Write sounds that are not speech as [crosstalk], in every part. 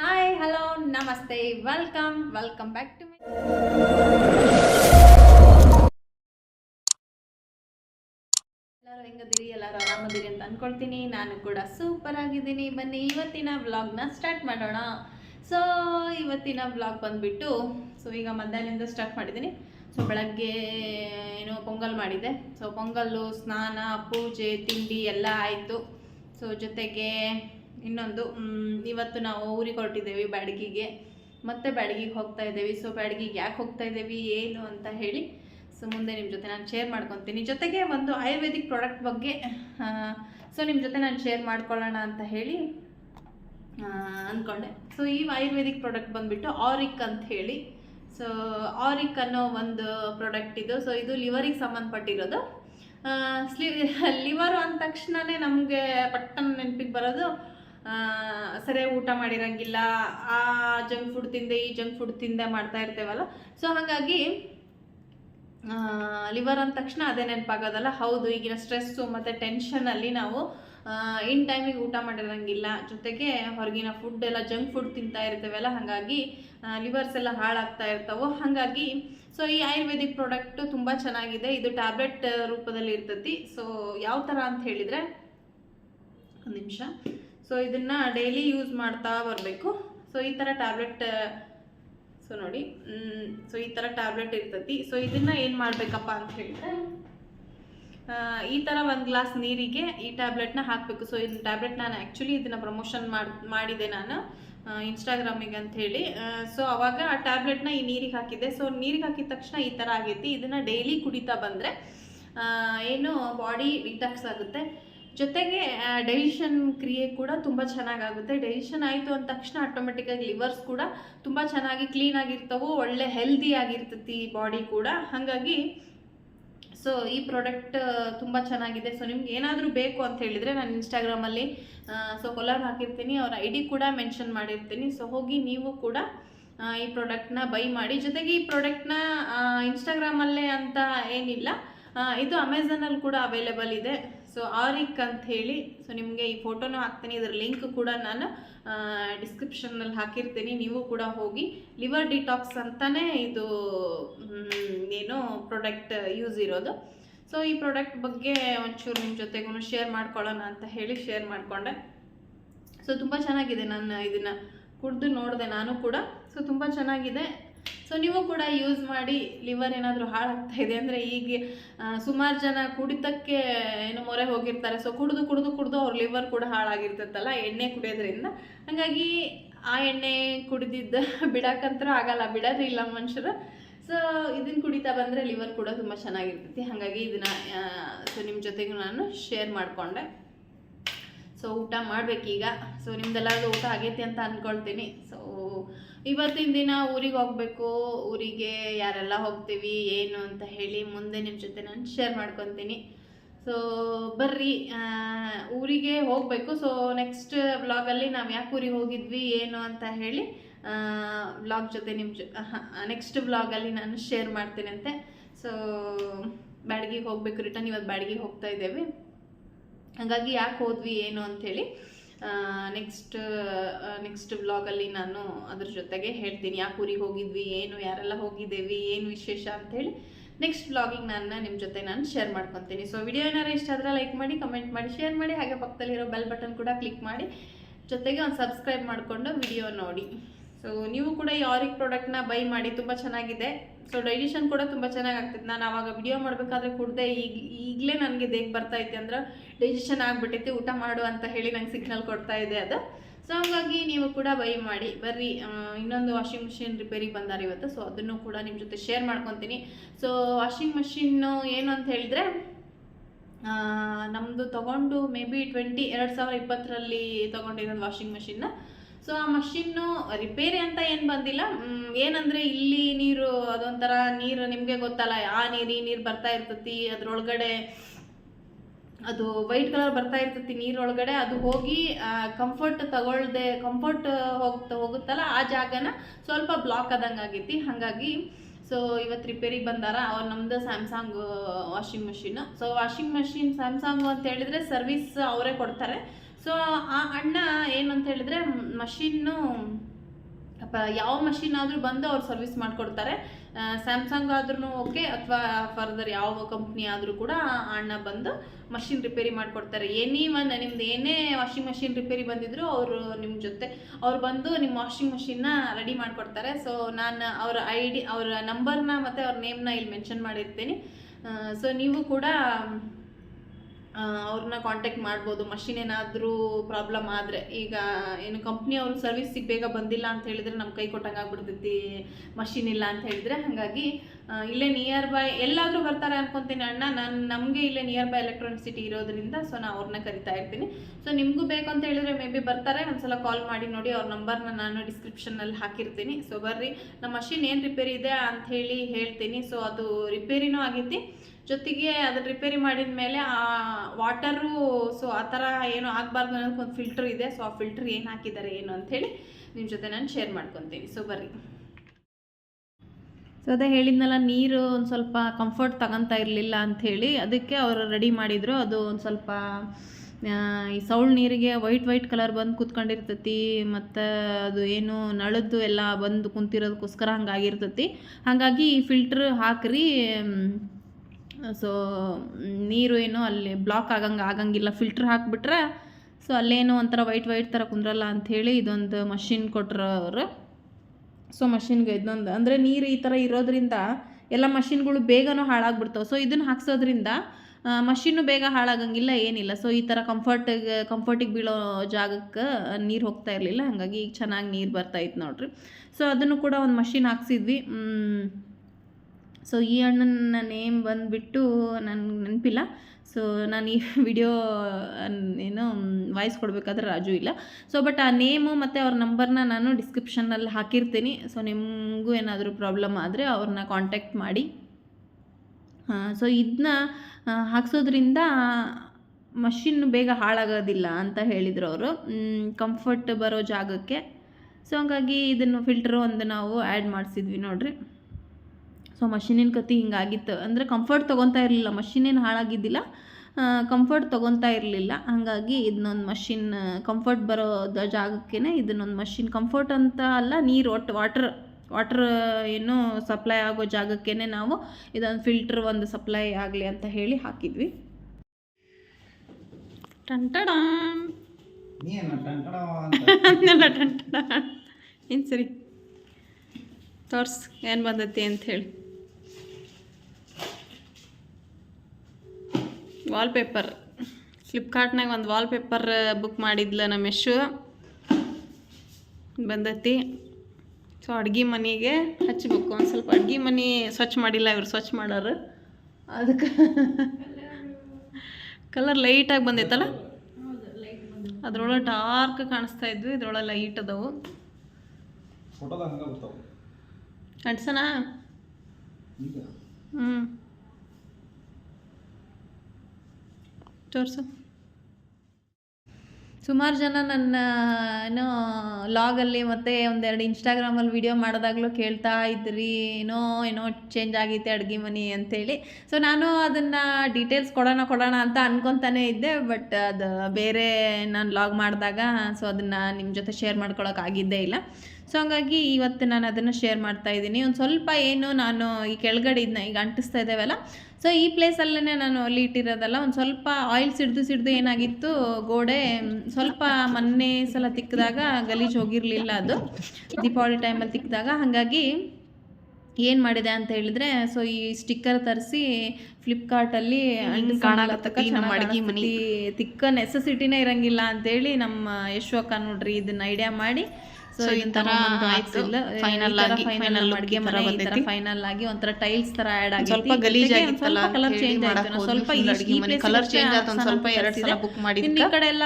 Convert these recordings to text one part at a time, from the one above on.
Hi hello ನಮಸ್ತೆ welcome welcome back to my ಎಲ್ಲರೂ ಹೆಂಗದಿರಿ ಎಲ್ಲರೂ ಆರಾಮದಿರಿ ಅಂತ ಅಂದ್ಕೊಳ್ತೀನಿ ನಾನು ಕೂಡ ಸೂಪರ್ ಆಗಿದ್ದೀನಿ. ಬನ್ನಿ, ಇವತ್ತಿನ ವ್ಲಾಗ್ನ ಸ್ಟಾರ್ಟ್ ಮಾಡೋಣ. ಸೊ ಇವತ್ತಿನ ವ್ಲಾಗ್ ಬಂದ್ಬಿಟ್ಟು ಸೊ ಈಗ ಮಧ್ಯಾಹ್ನದಿಂದ ಸ್ಟಾರ್ಟ್ ಮಾಡಿದ್ದೀನಿ. ಸೊ ಬೆಳಗ್ಗೆ ಏನು ಪೊಂಗಲ್ ಮಾಡಿದೆ ಸೊ ಪೊಂಗಲ್ಲು, ಸ್ನಾನ, ಪೂಜೆ, ತಿಂಡಿ ಎಲ್ಲ ಆಯಿತು. ಸೊ ಜೊತೆಗೆ ಇನ್ನೊಂದು ಇವತ್ತು ನಾವು ಊರಿಗೆ ಹೊರಟಿದ್ದೇವೆ ಬ್ಯಾಡಗಿಗೆ. ಮತ್ತೆ ಬ್ಯಾಡಗಿಗೆ ಹೋಗ್ತಾ ಇದ್ದೇವೆ. ಸೊ, ಬ್ಯಾಡಗಿಗೆ ಯಾಕೆ ಹೋಗ್ತಾ ಇದ್ದೇವೆ, ಏನು ಅಂತ ಹೇಳಿ ಸೊ, ಮುಂದೆ ನಿಮ್ಮ ಜೊತೆ ನಾನು ಶೇರ್ ಮಾಡ್ಕೊತೀನಿ. ಜೊತೆಗೆ ಒಂದು ಆಯುರ್ವೇದಿಕ್ ಪ್ರಾಡಕ್ಟ್ ಬಗ್ಗೆ ಸೊ ನಿಮ್ಮ ಜೊತೆ ನಾನು ಶೇರ್ ಮಾಡ್ಕೊಳ್ಳೋಣ ಅಂತ ಹೇಳಿ ಅಂದ್ಕೊಂಡೆ ಸೊ, ಈ ಆಯುರ್ವೇದಿಕ್ ಪ್ರಾಡಕ್ಟ್ ಬಂದುಬಿಟ್ಟು ಆರಿಕ್ ಅಂತ ಹೇಳಿ. ಸೊ, ಆರಿಕ್ ಅನ್ನೋ ಒಂದು ಪ್ರಾಡಕ್ಟ್ ಇದು. ಸೊ, ಇದು ಲಿವರಿಗೆ ಸಂಬಂಧಪಟ್ಟಿರೋದು. ಸ್ಲಿ, ಲಿವರು ಅಂದ ತಕ್ಷಣವೇ ನಮಗೆ ಪಟ್ಟನ ನೆನಪಿಗೆ ಬರೋದು ಸರಿಯಾಗಿ ಊಟ ಮಾಡಿರಂಗಿಲ್ಲ, ಆ ಜಂಕ್ ಫುಡ್ ತಿಂದೆ, ಈ ಜಂಕ್ ಫುಡ್ ತಿಂದೆ ಮಾಡ್ತಾ ಇರ್ತೇವಲ್ಲ? ಸೊ ಹಾಗಾಗಿ ಲಿವರ್ ಅಂದ ತಕ್ಷಣ ಅದೇ ನೆನಪಾಗೋದಲ್ಲ, ಹೌದು, ಈಗಿನ ಸ್ಟ್ರೆಸ್ಸು ಮತ್ತು ಟೆನ್ಷನಲ್ಲಿ ನಾವು ಇನ್ ಟೈಮಿಗೆ ಊಟ ಮಾಡಿರಂಗಿಲ್ಲ. ಜೊತೆಗೆ ಹೊರಗಿನ ಫುಡ್ ಎಲ್ಲ ಜಂಕ್ ಫುಡ್ ತಿಂತಾ ಇರ್ತೇವಲ್ಲ, ಹಾಗಾಗಿ ಲಿವರ್ಸ್ ಎಲ್ಲ ಹಾಳಾಗ್ತಾ ಇರ್ತಾವೋ? ಹಾಗಾಗಿ ಸೊ ಈ ಆಯುರ್ವೇದಿಕ್ ಪ್ರಾಡಕ್ಟು ತುಂಬ ಚೆನ್ನಾಗಿದೆ. ಇದು ಟ್ಯಾಬ್ಲೆಟ್ ರೂಪದಲ್ಲಿ ಇರ್ತೈತಿ. ಸೊ ಯಾವ ಥರ ಅಂತ ಹೇಳಿದರೆ, ಒಂದು ನಿಮಿಷ. ಸೊ ಇದನ್ನು ಡೈಲಿ ಯೂಸ್ ಮಾಡ್ತಾ ಬರಬೇಕು. ಸೊ ಈ ಥರ ಟ್ಯಾಬ್ಲೆಟ್ ಸೊ ನೋಡಿ ಸೊ ಈ ಥರ ಟ್ಯಾಬ್ಲೆಟ್ ಇರ್ತತಿ. ಸೊ ಇದನ್ನು ಏನು ಮಾಡಬೇಕಪ್ಪ ಅಂತ ಹೇಳಿದ್ರೆ ಈ ಥರ ಒಂದು ಗ್ಲಾಸ್ ನೀರಿಗೆ ಈ ಟ್ಯಾಬ್ಲೆಟ್ನ ಹಾಕಬೇಕು. ಸೊ ಇದನ್ನ ಟ್ಯಾಬ್ಲೆಟ್ ನಾನು ಆ್ಯಕ್ಚುಲಿ ಇದನ್ನು ಪ್ರಮೋಷನ್ ಮಾಡಿ, ಮಾಡಿದೆ ನಾನು ಇನ್ಸ್ಟಾಗ್ರಾಮಿಗೆ ಅಂತ ಹೇಳಿ. ಸೊ ಅವಾಗ ಆ ಟ್ಯಾಬ್ಲೆಟ್ನ ಈ ನೀರಿಗೆ ಹಾಕಿದ್ದೆ. ಸೊ ನೀರಿಗೆ ಹಾಕಿದ ತಕ್ಷಣ ಈ ಥರ ಆಗೈತಿ. ಇದನ್ನು ಡೈಲಿ ಕುಡಿತಾ ಬಂದರೆ ಏನು ಬಾಡಿ ಡಿಟಾಕ್ಸ್ ಆಗುತ್ತೆ. ಜೊತೆಗೆ ಡೈಜೆಷನ್ ಕ್ರಿಯೆ ಕೂಡ ತುಂಬ ಚೆನ್ನಾಗಾಗುತ್ತೆ. ಡೈಜೆಷನ್ ಆಯಿತು ಅಂದ ತಕ್ಷಣ ಆಟೋಮೆಟಿಕ್ಕಾಗಿ ಲಿವರ್ಸ್ ಕೂಡ ತುಂಬ ಚೆನ್ನಾಗಿ ಕ್ಲೀನ್ ಆಗಿರ್ತವೆ, ಒಳ್ಳೆ ಹೆಲ್ದಿ ಆಗಿರ್ತೈತಿ ಬಾಡಿ ಕೂಡ. ಹಾಗಾಗಿ ಸೊ ಈ ಪ್ರಾಡಕ್ಟ್ ತುಂಬ ಚೆನ್ನಾಗಿದೆ. ಸೊ ನಿಮ್ಗೆ ಏನಾದರೂ ಬೇಕು ಅಂತ ಹೇಳಿದರೆ ನಾನು ಇನ್ಸ್ಟಾಗ್ರಾಮಲ್ಲಿ ಸೊ ಕೊಲರ್ ಹಾಕಿರ್ತೀನಿ, ಅವ್ರ ಐ ಡಿ ಕೂಡ ಮೆನ್ಷನ್ ಮಾಡಿರ್ತೀನಿ. ಸೊ ಹೋಗಿ ನೀವು ಕೂಡ ಈ ಪ್ರಾಡಕ್ಟ್ನ ಬೈ ಮಾಡಿ. ಜೊತೆಗೆ ಈ ಪ್ರಾಡಕ್ಟ್ನ ಇನ್ಸ್ಟಾಗ್ರಾಮಲ್ಲೇ ಅಂತ ಏನಿಲ್ಲ ಇದು ಅಮೆಝಾನಲ್ಲಿ ಕೂಡ ಅವೈಲೇಬಲ್ ಇದೆ. ಸೊ ಆರಿಕ್ ಅಂತ ಹೇಳಿ ಸೊ ನಿಮಗೆ ಈ ಫೋಟೋನೂ ಹಾಕ್ತೀನಿ. ಇದರ ಲಿಂಕ್ ಕೂಡ ನಾನು ಡಿಸ್ಕ್ರಿಪ್ಷನ್ನಲ್ಲಿ ಹಾಕಿರ್ತೀನಿ. ನೀವು ಕೂಡ ಹೋಗಿ ಲಿವರ್ ಡಿಟಾಕ್ಸ್ ಅಂತಲೇ ಇದು ಏನು ಪ್ರಾಡಕ್ಟ್ ಯೂಸ್ ಇರೋದು. ಸೊ ಈ ಪ್ರಾಡಕ್ಟ್ ಬಗ್ಗೆ ಒಂಚೂರು ನಿಮ್ಮ ಜೊತೆಗೂ ಶೇರ್ ಮಾಡ್ಕೊಳ್ಳೋಣ ಅಂತ ಹೇಳಿ ಶೇರ್ ಮಾಡಿಕೊಂಡೆ. ಸೊ ತುಂಬ ಚೆನ್ನಾಗಿದೆ ನಾನು ಇದನ್ನು ಕುಡಿದು ನೋಡಿದೆ ನಾನು ಕೂಡ. ಸೊ ತುಂಬ ಚೆನ್ನಾಗಿದೆ. ಸೊ ನೀವು ಕೂಡ ಯೂಸ್ ಮಾಡಿ ಲಿವರ್ ಏನಾದರೂ ಹಾಳಾಗ್ತಾ ಇದೆ ಅಂದರೆ ಈಗ ಸುಮಾರು ಜನ ಕುಡಿತಕ್ಕೆ ಏನು ಮೊರೆ ಹೋಗಿರ್ತಾರೆ. ಸೊ ಕುಡಿದು ಕುಡಿದು ಕುಡಿದು ಅವ್ರ ಲಿವರ್ ಕೂಡ ಹಾಳಾಗಿರ್ತೈತಲ್ಲ ಎಣ್ಣೆ ಕುಡಿಯೋದ್ರಿಂದ. ಹಾಗಾಗಿ ಆ ಎಣ್ಣೆ ಕುಡಿದಿದ್ದ [laughs] ಬಿಡಕ್ಕಂತೂ ಆಗಲ್ಲ ಬಿಡೋದಿಲ್ಲ ಮನುಷ್ಯರು. ಸೊ ಇದನ್ನು ಕುಡಿತಾ ಬಂದರೆ ಲಿವರ್ ಕೂಡ ತುಂಬ ಚೆನ್ನಾಗಿರ್ತೈತಿ. ಹಾಗಾಗಿ ಇದನ್ನು ಸೊ ನಿಮ್ಮ ಜೊತೆಗೂ ನಾನು ಶೇರ್ ಮಾಡಿಕೊಂಡೆ. ಸೊ ಊಟ ಮಾಡಬೇಕೀಗ. ಸೊ ನಿಮ್ದೆಲ್ಲರದು ಊಟ ಆಗೈತಿ ಅಂತ ಅಂದ್ಕೊಳ್ತೀನಿ ಸೊ ಇವತ್ತಿನ ದಿನ ಊರಿಗೆ ಹೋಗಬೇಕು. ಊರಿಗೆ ಯಾರೆಲ್ಲ ಹೋಗ್ತೀವಿ, ಏನು ಅಂತ ಹೇಳಿ ಮುಂದೆ ನಿಮ್ಮ ಜೊತೆ ನಾನು ಶೇರ್ ಮಾಡ್ಕೊತೀನಿ. ಸೊ ಬರ್ರಿ. ಊರಿಗೆ ಹೋಗಬೇಕು. ಸೊ ನೆಕ್ಸ್ಟ್ ವ್ಲಾಗಲ್ಲಿ ನಾವು ಯಾಕೆ ಊರಿಗೆ ಹೋಗಿದ್ವಿ, ಏನು ಅಂತ ಹೇಳಿ ವ್ಲಾಗ್ ಜೊತೆ ನಿಮ್ಮ ಜೊ ನೆಕ್ಸ್ಟ್ ವ್ಲಾಗಲ್ಲಿ ನಾನು ಶೇರ್ ಮಾಡ್ತೀನಂತೆ. ಸೊ ಬ್ಯಾಡಗಿಗೆ ಹೋಗಬೇಕು. ರಿಟರ್ನ್ ಇವತ್ತು ಬ್ಯಾಡಗಿಗೆ ಹೋಗ್ತಾ ಇದ್ದೇವೆ. ಹಾಗಾಗಿ ಯಾಕೆ ಹೋದ್ವಿ ಏನು ಅಂಥೇಳಿ ನೆಕ್ಸ್ಟ್ ನೆಕ್ಸ್ಟ್ ವ್ಲಾಗಲ್ಲಿ ನಾನು ಅದ್ರ ಜೊತೆಗೆ ಹೇಳ್ತೀನಿ. ಯಾಕೆ ಊರಿಗೆ ಹೋಗಿದ್ವಿ, ಏನು, ಯಾರೆಲ್ಲ ಹೋಗಿದ್ದೇವೆ, ಏನು ವಿಶೇಷ ಅಂಥೇಳಿ ನೆಕ್ಸ್ಟ್ ವ್ಲಾಗಿಗೆ ನಾನು ನಿಮ್ಮ ಜೊತೆ ನಾನು ಶೇರ್ ಮಾಡ್ಕೊತೀನಿ. ಸೊ ವಿಡಿಯೋ ಏನಾರು ಇಷ್ಟ ಆದರೆ ಲೈಕ್ ಮಾಡಿ ಕಮೆಂಟ್ ಮಾಡಿ ಶೇರ್ ಮಾಡಿ, ಹಾಗೆ ಪಕ್ಕದಲ್ಲಿರೋ ಬೆಲ್ ಬಟನ್ ಕೂಡ ಕ್ಲಿಕ್ ಮಾಡಿ, ಜೊತೆಗೆ ಒಂದು ಸಬ್ಸ್ಕ್ರೈಬ್ ಮಾಡಿಕೊಂಡು ವಿಡಿಯೋ ನೋಡಿ. ಸೊ ನೀವು ಕೂಡ ಈ ಆರಿಕ್ ಪ್ರಾಡಕ್ಟ್ನ ಬೈ ಮಾಡಿ ತುಂಬ ಚೆನ್ನಾಗಿದೆ. ಸೊ ಡೈಜೆಷನ್ ಕೂಡ ತುಂಬ ಚೆನ್ನಾಗಿ ಆಗ್ತೈತೆ ನಾನು ಆವಾಗ ವಿಡಿಯೋ ಮಾಡಬೇಕಾದ್ರೆ ಕುಡ್ದೆ ಈಗ, ಈಗಲೇ ನನಗೆ ದೇಹ ಬರ್ತಾ ಐತೆ ಅಂದ್ರೆ ಡೈಜೆಷನ್ ಆಗಿಬಿಟ್ಟೈತಿ ಊಟ ಮಾಡು ಅಂತ ಹೇಳಿ ನಂಗೆ ಸಿಗ್ನಲ್ ಕೊಡ್ತಾ ಇದೆ ಅದು. ಸೊ ಹಂಗಾಗಿ ನೀವು ಕೂಡ ಬೈ ಮಾಡಿ, ಬರ್ರಿ. ಇನ್ನೊಂದು ವಾಷಿಂಗ್ ಮಿಷಿನ್ ರಿಪೇರಿಗೆ ಬಂದಾರ ಇವತ್ತು. ಸೊ ಅದನ್ನು ಕೂಡ ನಿಮ್ಮ ಜೊತೆ ಶೇರ್ ಮಾಡ್ಕೊತೀನಿ. ಸೊ ವಾಷಿಂಗ್ ಮಷಿನ್ನು ಏನು ಅಂತ ಹೇಳಿದ್ರೆ ನಮ್ಮದು ತೊಗೊಂಡು ಮೇ ಬಿ ಟ್ವೆಂಟಿ ಎರಡು ಸಾವಿರ ಇಪ್ಪತ್ತರಲ್ಲಿ ತೊಗೊಂಡಿರೋದು ವಾಷಿಂಗ್ ಮಷಿನ್ನ ಸೊ ಆ ಮಷಿನ್ನು ರಿಪೇರಿ ಅಂತ ಏನು ಬಂದಿಲ್ಲ. ಏನಂದರೆ ಇಲ್ಲಿ ನೀರು ಅದೊಂಥರ ನೀರು ನಿಮಗೆ ಗೊತ್ತಲ್ಲ, ಆ ನೀರು ಈ ನೀರು ಬರ್ತಾ ಇರ್ತತಿ, ಅದರೊಳಗಡೆ ಅದು ವೈಟ್ ಕಲರ್ ಬರ್ತಾ ಇರ್ತತಿ ನೀರೊಳಗಡೆ, ಅದು ಹೋಗಿ ಕಂಫರ್ಟ್ ತಗೊಳ್ದೆ ಕಂಫರ್ಟ್ ಹೋಗ್ತಾ, ಹೋಗುತ್ತಲ್ಲ, ಆ ಜಾಗನ ಸ್ವಲ್ಪ ಬ್ಲಾಕ್ ಆದಂಗೆ ಆಗೈತಿ. ಹಾಗಾಗಿ ಸೊ ಇವತ್ತು ರಿಪೇರಿಗೆ ಬಂದಾರ ಅವ್ರು ನಮ್ಮದು Samsung washing machine so washing machine Samsung ಅಂತ ಹೇಳಿದರೆ ಸರ್ವಿಸ್ ಅವರೇ ಕೊಡ್ತಾರೆ. ಸೊ ಆ ಅಣ್ಣ ಏನಂತ ಹೇಳಿದ್ರೆ ಮಷಿನ್ನು, ಅಪ್ಪ, ಯಾವ ಮಷಿನ್ ಆದರೂ ಬಂದು ಅವ್ರು ಸರ್ವಿಸ್ ಮಾಡಿಕೊಡ್ತಾರೆ. ಸ್ಯಾಮ್ಸಂಗ್ ಆದ್ರೂ ಓಕೆ, ಅಥವಾ ಫರ್ದರ್ ಯಾವ ಕಂಪ್ನಿ ಆದರೂ ಕೂಡ ಆ ಅಣ್ಣ ಬಂದು ಮಷಿನ್ ರಿಪೇರಿ ಮಾಡಿಕೊಡ್ತಾರೆ. ಎನಿ ಒನ್ ನಿಮ್ದು ಏನೇ ವಾಷಿಂಗ್ ಮಷಿನ್ ರಿಪೇರಿ ಬಂದಿದ್ರು ಅವರು ನಿಮ್ಮ ಜೊತೆ, ಅವ್ರು ಬಂದು ನಿಮ್ಮ ವಾಷಿಂಗ್ ಮಷಿನ್ನ ರೆಡಿ ಮಾಡಿಕೊಡ್ತಾರೆ. ಸೊ ನಾನು ಅವರ ಐ ಡಿ ಅವರ ನಂಬರ್ನ ಮತ್ತು ಅವ್ರ ನೇಮ್ನ ಇಲ್ಲಿ ಮೆನ್ಷನ್ ಮಾಡಿರ್ತೀನಿ. ಸೊ ನೀವು ಕೂಡ ಅವ್ರನ್ನ ಕಾಂಟ್ಯಾಕ್ಟ್ ಮಾಡ್ಬೋದು. ಮಷಿನ್ ಏನಾದರೂ ಪ್ರಾಬ್ಲಮ್ ಆದರೆ. ಈಗ, ಏನು ಕಂಪ್ನಿ ಸರ್ವಿಸ್ ಸರ್ವಿಸಿಗೆ ಬೇಗ ಬಂದಿಲ್ಲ ಅಂತ ಹೇಳಿದ್ರೆ ನಮ್ಮ ಕೈ ಕೊಟ್ಟಂಗೆ ಆಗ್ಬಿಡ್ತೈತಿ ಮಷಿನ್ ಇಲ್ಲ ಅಂತ ಹೇಳಿದ್ರೆ ಹಾಗಾಗಿ ಇಲ್ಲೇ ನಿಯರ್ ಬೈ ಎಲ್ಲಾದರೂ ಬರ್ತಾರೆ ಅನ್ಕೊತೀನಿ ಅಣ್ಣ. ನಾನು, ನಮಗೆ ಇಲ್ಲೇ ನಿಯರ್ ಬೈ ಎಲೆಕ್ಟ್ರಾನಿಕ್ ಸಿಟಿ ಇರೋದ್ರಿಂದ ಸೊ ನಾನು ಅವ್ರನ್ನ ಕರಿತಾ ಇರ್ತೀನಿ. ಸೊ ನಿಮಗೂ ಬೇಕು ಅಂತ ಹೇಳಿದ್ರೆ ಮೇ ಬಿ ಬರ್ತಾರೆ. ಒಂದ್ಸಲ ಕಾಲ್ ಮಾಡಿ ನೋಡಿ ಅವ್ರ ನಂಬರ್ನ ನಾನು ಡಿಸ್ಕ್ರಿಪ್ಷನಲ್ಲಿ ಹಾಕಿರ್ತೀನಿ. ಸೊ ಬರ್ರಿ. ನಮ್ಮ ಮಷಿನ್ ಏನು ರಿಪೇರಿ ಇದೆ ಅಂತ ಹೇಳಿ ಹೇಳ್ತೀನಿ. ಸೊ ಅದು ರಿಪೇರಿನೂ ಆಗೈತಿ ಜೊತೆಗೆ ಅದನ್ನ ರಿಪೇರಿ ಮಾಡಿದ ಮೇಲೆ ಆ ವಾಟರು ಸೊ ಆ ಥರ ಏನು ಆಗಬಾರ್ದು ಅನ್ನೋದಕ್ಕೆ ಒಂದು ಫಿಲ್ಟರ್ ಇದೆ. ಸೊ ಆ ಫಿಲ್ಟರ್ ಏನು ಹಾಕಿದ್ದಾರೆ ಏನು ಅಂಥೇಳಿ ನಿಮ್ಮ ಜೊತೆ ನಾನು ಶೇರ್ ಮಾಡ್ಕೊತೀನಿ. ಸೊ ಬರ್ರಿ. ಸೊ ಅದೇ ಹೇಳಿದ್ನಲ್ಲ, ನೀರು ಒಂದು ಸ್ವಲ್ಪ ಕಂಫರ್ಟ್ ತಗೊತಾ ಇರಲಿಲ್ಲ ಅಂಥೇಳಿ ಅದಕ್ಕೆ ಅವರು ರೆಡಿ ಮಾಡಿದರು. ಅದು ಒಂದು ಸ್ವಲ್ಪ ಈ ಸೌಳ್ ನೀರಿಗೆ ವೈಟ್ ವೈಟ್ ಕಲರ್ ಬಂದು ಕೂತ್ಕೊಂಡಿರ್ತೈತಿ. ಮತ್ತು ಅದು ಏನು ನಳದ್ದು ಎಲ್ಲ ಬಂದು ಕುಂತಿರೋದಕ್ಕೋಸ್ಕರ ಹಂಗಾಗಿರ್ತೈತಿ. ಹಾಗಾಗಿ ಈ ಫಿಲ್ಟ್ರ್ ಹಾಕ್ರಿ ಸೊ ನೀರು ಏನು ಅಲ್ಲಿ ಬ್ಲಾಕ್ ಆಗಂಗೆ ಆಗಂಗಿಲ್ಲ ಫಿಲ್ಟ್ರ್ ಹಾಕಿಬಿಟ್ರೆ ಸೊ ಅಲ್ಲೇನು ಒಂಥರ ವೈಟ್ ವೈಟ್ ಥರ ಕುಂದ್ರಲ್ಲ ಅಂಥೇಳಿ ಇದೊಂದು ಮಷಿನ್ ಕೊಟ್ರು ಅವರು ಸೊ ಮಷಿನ್ಗೆ ಇದೊಂದು, ಅಂದರೆ ನೀರು ಈ ಥರ ಇರೋದ್ರಿಂದ ಎಲ್ಲ ಮಷಿನ್ಗಳು ಬೇಗನೂ ಹಾಳಾಗ್ಬಿಡ್ತಾವೆ. ಸೊ ಇದನ್ನು ಹಾಕ್ಸೋದ್ರಿಂದ ಮಷಿನ್ನು ಬೇಗ ಹಾಳಾಗಂಗಿಲ್ಲ, ಏನಿಲ್ಲ. ಸೊ ಈ ಥರ ಕಂಫರ್ಟಿಗೆ ಕಂಫರ್ಟಿಗೆ ಬೀಳೋ ಜಾಗಕ್ಕೆ ನೀರು ಹೋಗ್ತಾ ಇರಲಿಲ್ಲ. ಹಾಗಾಗಿ ಈಗ ಚೆನ್ನಾಗಿ ನೀರು ಬರ್ತಾಯಿತ್ತು ನೋಡ್ರಿ. ಸೊ ಅದನ್ನು ಕೂಡ ಒಂದು ಮಷಿನ್ ಹಾಕ್ಸಿದ್ವಿ. ಸೊ ಈ ಅಣ್ಣನ ನೇಮ್ ಬಂದುಬಿಟ್ಟು ನನಗೆ ನೆನಪಿಲ್ಲ. ಸೊ ನಾನು ಈ ವಿಡಿಯೋ ಏನು ವಾಯ್ಸ್ ಕೊಡಬೇಕಾದ್ರೆ ರಾಜು ಇಲ್ಲ. ಸೊ ಬಟ್ ಆ ನೇಮು ಮತ್ತು ಅವ್ರ ನಂಬರ್ನ ನಾನು ಡಿಸ್ಕ್ರಿಪ್ಷನ್ನಲ್ಲಿ ಹಾಕಿರ್ತೀನಿ. ಸೊ ನಿಮಗೂ ಏನಾದರೂ ಪ್ರಾಬ್ಲಮ್ ಆದರೆ ಅವ್ರನ್ನ ಕಾಂಟ್ಯಾಕ್ಟ್ ಮಾಡಿ. ಸೊ ಇದನ್ನ ಹಾಕ್ಸೋದ್ರಿಂದ ಮಷಿನ್ ಬೇಗ ಹಾಳಾಗೋದಿಲ್ಲ ಅಂತ ಹೇಳಿದರು ಅವರು. ಕಂಫರ್ಟ್ ಬರೋ ಜಾಗಕ್ಕೆ. ಸೊ ಹಂಗಾಗಿ ಇದನ್ನು ಫಿಲ್ಟ್ರು ಒಂದು ನಾವು ಆ್ಯಡ್ ಮಾಡಿಸಿದ್ವಿ ನೋಡ್ರಿ. ಸೊ ಮಷಿನಿನ ಕತಿ ಹಿಂಗಾಗಿತ್ತು? ಅಂದರೆ ಕಂಫರ್ಟ್ ತೊಗೊತಾ ಇರಲಿಲ್ಲ. ಮಷಿನೇನು ಹಾಳಾಗಿದ್ದಿಲ್ಲ. ಕಂಫರ್ಟ್ ತೊಗೊತಾ ಇರಲಿಲ್ಲ. ಹಾಗಾಗಿ ಇದನ್ನೊಂದು ಮಷಿನ್ ಕಂಫರ್ಟ್ ಬರೋ ಜಾಗಕ್ಕೇ ಇದನ್ನೊಂದು ಮಷಿನ್ ಕಂಫರ್ಟ್ ಅಂತ ಅಲ್ಲ ನೀರು ಒಟ್ಟು ವಾಟ್ರ್ ವಾಟ್ರ್ ಏನು ಸಪ್ಲೈ ಆಗೋ ಜಾಗಕ್ಕೇ ನಾವು ಇದೊಂದು ಫಿಲ್ಟ್ರ್ ಒಂದು ಸಪ್ಲೈ ಆಗಲಿ ಅಂತ ಹೇಳಿ ಹಾಕಿದ್ವಿ. ಟಂಟಡ! ಟಂಟಡ. ಏನು ಸರಿ? ತೋರ್ಸ್ ಏನು ಬಂದೈತಿ ಅಂತ ಹೇಳಿ. ವಾಲ್ಪೇಪರ್ ಫ್ಲಿಪ್ಕಾರ್ಟ್ನಾಗ ಒಂದು ವಾಲ್ಪೇಪರ್ ಬುಕ್ ಮಾಡಿದ್ಲ ನಮ್ಮ ಯಶು. ಬಂದೈತಿ. ಸೊ ಅಡ್ಗೆ ಮನೆಗೆ ಹಚ್ಚಬೇಕು ಒಂದು ಸ್ವಲ್ಪ ಅಡ್ಗೆ ಮನೆ ಸ್ವಚ್ಛ ಮಾಡಿಲ್ಲ ಇವ್ರು ಸ್ವಚ್ಛ ಮಾಡೋರು. ಅದಕ್ಕೆ ಕಲರ್ ಲೈಟಾಗಿ ಬಂದೈತಲ್ಲ? ಅದ್ರೊಳಗೆ ಡಾರ್ಕ್ ಕಾಣಿಸ್ತಾ ಇದ್ವಿ ಇದ್ರೊಳಗೆ ಲೈಟ್ ಅದಾವು. ಈಗ? ಹ್ಞೂ ತೋರಿಸು. ಸುಮಾರು ಜನ ನನ್ನ, ಏನೋ ಲಾಗಲ್ಲಿ ಮತ್ತು ಒಂದೆರಡು ಇನ್ಸ್ಟಾಗ್ರಾಮಲ್ಲಿ ವಿಡಿಯೋ ಮಾಡಿದಾಗಲೂ ಕೇಳ್ತಾ ಇದ್ರಿ, ಏನೋ ಏನೋ ಚೇಂಜ್ ಆಗೈತೆ ಅಡುಗೆ ಮನೆ ಅಂತೇಳಿ. ಸೊ ನಾನು ಅದನ್ನು ಡೀಟೇಲ್ಸ್ ಕೊಡೋಣ ಕೊಡೋಣ ಅಂತ ಅನ್ಕೊತಾನೆ ಇದ್ದೆ ಬಟ್ ಅದು ಬೇರೆ ನಾನು ಲಾಗ್ ಮಾಡಿದಾಗ ಸೊ ಅದನ್ನು ನಿಮ್ಮ ಜೊತೆ ಶೇರ್ ಮಾಡ್ಕೊಳಕ್ಕೆ ಆಗಿದ್ದೇ ಇಲ್ಲ. ಸೊ ಹಂಗಾಗಿ ಇವತ್ತು ನಾನು ಅದನ್ನು ಶೇರ್ ಮಾಡ್ತಾ ಇದ್ದೀನಿ. ಒಂದು ಸ್ವಲ್ಪ ಏನು ನಾನು ಈ ಕೆಳಗಡೆ ಇದನ್ನ ಈಗ ಅಂಟಿಸ್ತಾ ಇದ್ದೇವಲ್ಲ ಸೊ ಈ ಪ್ಲೇಸಲ್ಲೇ ನಾನು ಅಲ್ಲಿ ಇಟ್ಟಿರೋದಲ್ಲ ಒಂದು ಸ್ವಲ್ಪ ಆಯಿಲ್ ಸಿಡ್ದು ಸಿಡ್ದು ಏನಾಗಿತ್ತು ಗೋಡೆ ಸ್ವಲ್ಪ ಮೊನ್ನೆ ಸಲ ತಿಕ್ಕಿದಾಗ ಗಲೀಜು ಹೋಗಿರಲಿಲ್ಲ ಅದು. ದೀಪಾವಳಿ ಟೈಮಲ್ಲಿ ತಿಕ್ಕಿದಾಗ. ಹಾಗಾಗಿ ಏನು ಮಾಡಿದೆ ಅಂತ ಹೇಳಿದ್ರೆ ಸೊ ಈ ಸ್ಟಿಕ್ಕರ್ ತರಿಸಿ ಫ್ಲಿಪ್ಕಾರ್ಟಲ್ಲಿ. ತಿಕ್ಕ ನೆಸೆಸಿಟಿನೇ ಇರಂಗಿಲ್ಲ ಅಂತೇಳಿ ನಮ್ಮ ಯಶೋಕ ನೋಡ್ರಿ ಇದನ್ನ ಐಡಿಯಾ ಮಾಡಿ So, ಈ ತರ ಆಯ್ತು. ಫೈನಲ್ ಆಗಿ, ಫೈನಲ್ look ಮರ ಬಂದೈತಿ. ಫೈನಲ್ ಆಗಿ ಒಂಥರ ಟೈಲ್ಸ್ ತರ ಆಡ್ ಆಗಿ ಸ್ವಲ್ಪ ಗಲೀಜ್ ಆಗಿತ್ತಲ್ಲ ಕಲರ್ ಚೇಂಜ್ ಆಯ್ತು ಸ್ವಲ್ಪ ಈ- ಅಡ್ಗೆ ಮನೆ. ಕಲರ್ ಚೇಂಜ್ ಆಯ್ತು ಒಂದ್ ಸ್ವಲ್ಪ ಎರಡು ಸಲ ಬುಕ್ ಮಾಡಿದ್ಕ. ಈ ಕಡೆ ಎಲ್ಲ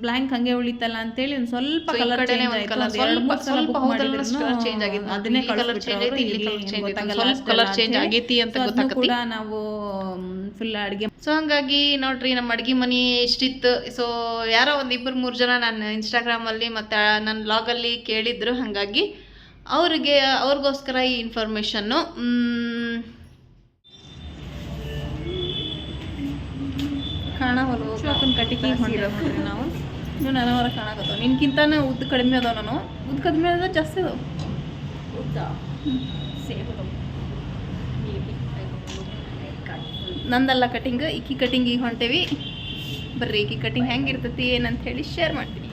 ಬ್ಲಾಂಕ್ ಹಂಗೆ ಉಳಿತಲ್ಲ ಅಂತೇಳಿ ಹೇಳಿ ಸ್ವಲ್ಪ ಕಲರ್ ಚೇಂಜ್ ಆಯ್ತು ಒಂದ್ ಸ್ವಲ್ಪ- ಸ್ವಲ್ಪ ಹೌದಲ್ಲ ಕಲರ್ change ಆಗಿತ್ತು. ಅದನ್ನೇ ಕಲರ್ ಚೇಂಜ್ ಆಯ್ತು, ಇಲ್ಲಿ ಕಲರ್ ಚೇಂಜ್ ಆಯ್ತು. ಸ್ವಲ್ಪ colour change ಆಗೈತಿ ಅಂತ ಗೊತ್ತಾಗುತ್ತೆ ಕೂಡ ನಾವು ಫುಲ್ ಅಡುಗೆ. ಸೊ ಹಂಗಾಗಿ ನೋಡ್ರಿ ನಮ್ಮ ಅಡ್ಗೆ ಮನೆ ಇಷ್ಟಿತ್ತು ಸೊ ಯಾರೋ ಒಂದು ಇಬ್ಬರು ಮೂರು ಜನ ನಾನು ಇನ್ಸ್ಟಾಗ್ರಾಮಲ್ಲಿ ಮತ್ತು ನನ್ನ ಬ್ಲಾಗಲ್ಲಿ ಕೇಳಿದ್ರು. ಹಾಗಾಗಿ ಅವ್ರಿಗೆ ಅವ್ರಿಗೋಸ್ಕರ ಈ ಇನ್ಫಾರ್ಮೇಷನ್ನು ಕಾಣವಲ್ವು ಕಟಿಕೆ ಹೊಂದಿರೋದ್ರಿ ನಾವು. ನನವರ ಕಾಣಕತ್ತವ. ಉದ್ದ ಕಡಿಮೆ ಅದಾವ ನಾನು. ಉದ್ದ ಕಡಿಮೆ ಅದ ಜಾಸ್ತಿ ಅದಾವ. ನಂದಲ್ಲ ಕಟಿಂಗ್ ಇಕ್ಕಿ ಕಟಿಂಗಿಗೆ ಹೊಂಟೇವಿ. ಬರ್ರಿ ಇಕ್ಕಿ ಕಟಿಂಗ್ ಹೆಂಗಿರ್ತೈತಿ ಏನಂತ ಹೇಳಿ ಶೇರ್ ಮಾಡ್ತೀನಿ.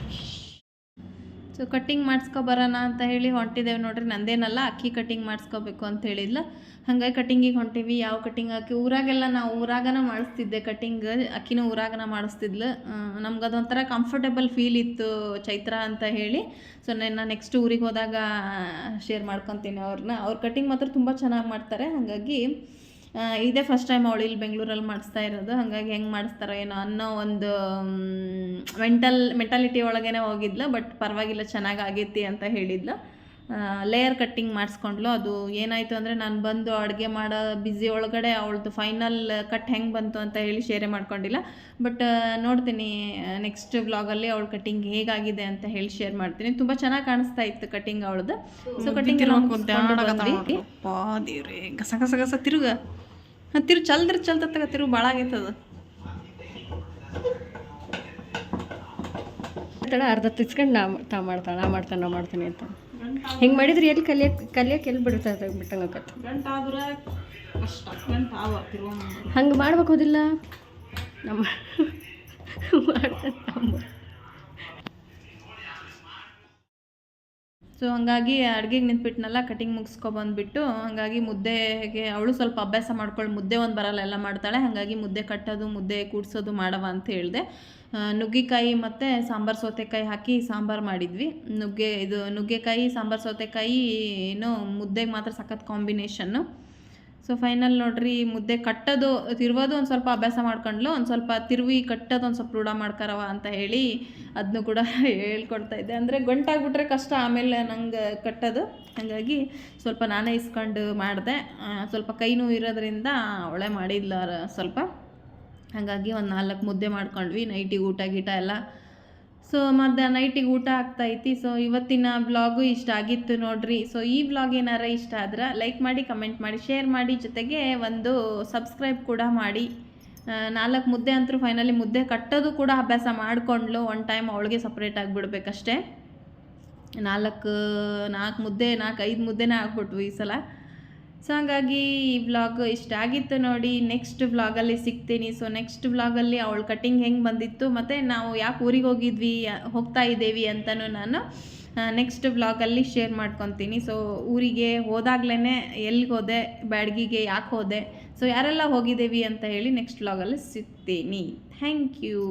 ಸೊ ಕಟ್ಟಿಂಗ್ ಮಾಡಿಸ್ಕೊ ಬರೋಣ ಅಂತ ಹೇಳಿ ಹೊಂಟಿದ್ದೇವೆ ನೋಡ್ರಿ, ನಂದೇನಲ್ಲ, ಅಕ್ಕಿ ಕಟಿಂಗ್ ಮಾಡಿಸ್ಕೋಬೇಕು ಅಂತ ಹೇಳಿದ್ಲ. ಹಾಗಾಗಿ ಕಟಿಂಗಿಗೆ ಹೊಂಟೀವಿ, ಯಾವ ಕಟಿಂಗ್ ಹಾಕಿ, ಊರಾಗೆಲ್ಲ ನಾವು ಊರಾಗನ ಮಾಡಿಸ್ತಿದ್ದೆ ಕಟಿಂಗ್ ಅಕ್ಕಿನೂ ಊರಾಗನ ಮಾಡಿಸ್ತಿದ್ಲು. ನಮ್ಗೆ ಅದೊಂಥರ ಕಂಫರ್ಟೇಬಲ್ ಫೀಲ್ ಇತ್ತು ಚೈತ್ರ ಅಂತ ಹೇಳಿ. ಸೊ ನಾನು ನೆಕ್ಸ್ಟ್ ಊರಿಗೆ ಹೋದಾಗ ಶೇರ್ ಮಾಡ್ಕೊತೀನಿ ಅವ್ರನ್ನ ಅವ್ರ ಕಟಿಂಗ್ ಮಾತ್ರ ತುಂಬ ಚೆನ್ನಾಗಿ ಮಾಡ್ತಾರೆ, ಹಾಗಾಗಿ ಇದೇ ಫಸ್ಟ್ ಟೈಮ್ ಅವಳು ಇಲ್ಲಿ ಬೆಂಗಳೂರಲ್ಲಿ ಮಾಡಿಸ್ತಾ ಇರೋದು. ಹಾಗಾಗಿ ಹೆಂಗೆ ಮಾಡಿಸ್ತಾರೋ ಏನೋ ಅನ್ನೋ ಒಂದು ಮೆಂಟಲ್ ಮೆಂಟಾಲಿಟಿ ಒಳಗೇ ಹೋಗಿದ್ಲು ಬಟ್ ಪರವಾಗಿಲ್ಲ ಚೆನ್ನಾಗಿ ಆಗೈತಿ ಅಂತ ಹೇಳಿದ್ಲು. ಲೇಯರ್ ಕಟ್ಟಿಂಗ್ ಮಾಡಿಸ್ಕೊಂಡ್ಲು. ಅದು ಏನಾಯಿತು ಅಂದರೆ ನಾನು ಬಂದು ಅಡುಗೆ ಮಾಡೋ ಬ್ಯುಸಿ ಒಳಗಡೆ ಅವಳದು ಫೈನಲ್ ಕಟ್ ಹೆಂಗೆ ಬಂತು ಅಂತ ಹೇಳಿ ಶೇರೆ ಮಾಡ್ಕೊಂಡಿಲ್ಲ. ಬಟ್ ನೋಡ್ತೀನಿ ನೆಕ್ಸ್ಟ್ ವ್ಲಾಗಲ್ಲಿ ಅವಳ ಕಟ್ಟಿಂಗ್ ಹೇಗಾಗಿದೆ ಅಂತ ಹೇಳಿ ಶೇರ್ ಮಾಡ್ತೀನಿ. ತುಂಬ ಚೆನ್ನಾಗಿ ಕಾಣಿಸ್ತಾ ಇತ್ತು ಕಟ್ಟಿಂಗ್ ಅವಳದು. ಸೊ ಕಟ್ಟಿಂಗ್ ಗಸ ಗಸ ತಿರುಗ. ತಿರು ಚಲ್ದ್ರ ಚಲ್ತತ್ತಾಗ ತಿರು ಭಾಳ ಆಗೈತದ ತಡ ಅರ್ಧ ತಿಸ್ಕೊಂಡು ನಾ ತಾ ಮಾಡ್ತಾನೆ ನಾ ಮಾಡ್ತಾನೆ ನಾ ಮಾಡ್ತೀನಿ ಅಂತ. ಹಿಂಗೆ ಮಾಡಿದ್ರೆ ಎಲ್ಲಿ ಕಲಿಯಕ್ಕೆ ಕಲಿಯಕ್ಕೆ ಎಲ್ಲಿ ಬಿಡ್ತಾ ಬಿಟ್ಟಂಗೆ ತಿರುವ ಹಂಗೆ ಮಾಡ್ಬೇಕೋದಿಲ್ಲ ನಮ್ಮ [laughs] ಮಾಡ್ತಾನೆ ಸೊ ಹಾಗಾಗಿ ಅಡುಗೆಗೆ ನಿಂತ್ಬಿಟ್ನಲ್ಲ ಕಟಿಂಗ್ ಮುಗಿಸ್ಕೊಬಂದ್ಬಿಟ್ಟು, ಹಾಗಾಗಿ ಮುದ್ದೆಗೆ ಅವಳು ಸ್ವಲ್ಪ ಅಭ್ಯಾಸ ಮಾಡ್ಕೊಳ್ಳಿ ಮುದ್ದೆ ಒಂದು ಬರಲ್ಲ, ಎಲ್ಲ ಮಾಡ್ತಾಳೆ, ಹಾಗಾಗಿ ಮುದ್ದೆ ಕಟ್ಟೋದು, ಮುದ್ದೆ ಕೂಡ್ಸೋದು ಮಾಡವ ಅಂತ ಹೇಳಿದೆ. ನುಗ್ಗೆಕಾಯಿ ಮತ್ತು ಸಾಂಬಾರು ಸೌತೆಕಾಯಿ ಹಾಕಿ ಸಾಂಬಾರು ಮಾಡಿದ್ವಿ. ನುಗ್ಗೆ, ಇದು ನುಗ್ಗೆಕಾಯಿ, ಸಾಂಬಾರು ಸೌತೆಕಾಯಿ, ಏನು ಮುದ್ದೆಗೆ ಮಾತ್ರ ಸಖತ್ ಕಾಂಬಿನೇಷನ್ನು ಸೊ ಫೈನಲ್ ನೋಡ್ರಿ, ಮುದ್ದೆ ಕಟ್ಟೋದು, ತಿರುವೋದು ಒಂದು ಸ್ವಲ್ಪ ಅಭ್ಯಾಸ ಮಾಡ್ಕೊಂಡ್ಲು, ಒಂದು ಸ್ವಲ್ಪ ತಿರುವಿ ಕಟ್ಟೋದು ಒಂದು ಸ್ವಲ್ಪ ರೂಢ ಮಾಡ್ಕರವ ಅಂತ ಹೇಳಿ ಅದನ್ನು ಕೂಡ [laughs] ಹೇಳ್ಕೊಡ್ತಾ ಇದ್ದೆ. ಅಂದರೆ ಗಂಟಾಗ್ಬಿಟ್ರೆ ಕಷ್ಟ, ಆಮೇಲೆ ನಂಗೆ ಕಟ್ಟೋದು. ಹಾಗಾಗಿ ಸ್ವಲ್ಪ ನಾನೇ ಇಸ್ಕೊಂಡು ಮಾಡಿದೆ. ಸ್ವಲ್ಪ ಕೈ ನೋವು ಇರೋದ್ರಿಂದ ಅವಳೇ ಮಾಡಿದ್ಲ ಸ್ವಲ್ಪ. ಹಾಗಾಗಿ ಒಂದು ನಾಲ್ಕು ಮುದ್ದೆ ಮಾಡ್ಕೊಂಡ್ವಿ ನೈಟಿಗೆ ಊಟ, ಗೀಟ ಎಲ್ಲ ಸೊ ಮತ್ತು ನೈಟಿಗೆ ಊಟ ಆಗ್ತಾ ಆಗ್ತೈತಿ ಸೊ ಇವತ್ತಿನ ಬ್ಲಾಗು ಇಷ್ಟ ಆಗಿತ್ತು ನೋಡ್ರಿ. ಸೊ ಈ ಬ್ಲಾಗ್ ಏನಾರ ಇಷ್ಟ ಆದ್ರೆ ಲೈಕ್ ಮಾಡಿ ಕಮೆಂಟ್ ಮಾಡಿ ಶೇರ್ ಮಾಡಿ ಜೊತೆಗೆ ಒಂದು ಸಬ್ಸ್ಕ್ರೈಬ್ ಕೂಡ ಮಾಡಿ. ನಾಲ್ಕು ಮುದ್ದೆ ಅಂತೂ ಫೈನಲಿ ಮುದ್ದೆ ಕಟ್ಟೋದು ಕೂಡ ಅಭ್ಯಾಸ ಮಾಡಿಕೊಂಡ್ಲು. ಒನ್ ಟೈಮ್ ಅವಳಿಗೆ ಸಪ್ರೇಟ್ ಆಗಿಬಿಡ್ಬೇಕಷ್ಟೇ. ನಾಲ್ಕು ನಾಲ್ಕು ಮುದ್ದೆ, ನಾಲ್ಕು, ಐದು ಮುದ್ದೆನೇ ಹಾಕ್ಬಿಟ್ವು ಈ ಸಲ. ಸೊ ಹಾಗಾಗಿ ಈ ವ್ಲಾಗ್ ಇಷ್ಟ ಆಗಿತ್ತು ನೋಡಿ. ನೆಕ್ಸ್ಟ್ ವ್ಲಾಗಲ್ಲಿ ಸಿಗ್ತೀನಿ. ಸೊ ನೆಕ್ಸ್ಟ್ ವ್ಲಾಗಲ್ಲಿ ಅವಳು ಕಟ್ಟಿಂಗ್ ಹೆಂಗೆ ಬಂದಿತ್ತು, ಮತ್ತು ನಾವು ಯಾಕೆ ಊರಿಗೆ ಹೋಗಿದ್ವಿ ಹೋಗ್ತಾ ಇದ್ದೀವಿ ಅಂತಲೂ ನಾನು ನೆಕ್ಸ್ಟ್ ವ್ಲಾಗಲ್ಲಿ ಶೇರ್ ಮಾಡ್ಕೊತೀನಿ. ಸೊ ಊರಿಗೆ ಹೋದಾಗ್ಲೇ ಎಲ್ಲಿಗೆ ಹೋದೆ, ಬ್ಯಾಡ್ಗಿಗೆ ಯಾಕೆ ಹೋದೆ ಸೊ ಯಾರೆಲ್ಲ ಹೋಗಿದ್ದೀವಿ ಅಂತ ಹೇಳಿ ನೆಕ್ಸ್ಟ್ ವ್ಲಾಗಲ್ಲಿ ಸಿಗ್ತೀನಿ. Thank you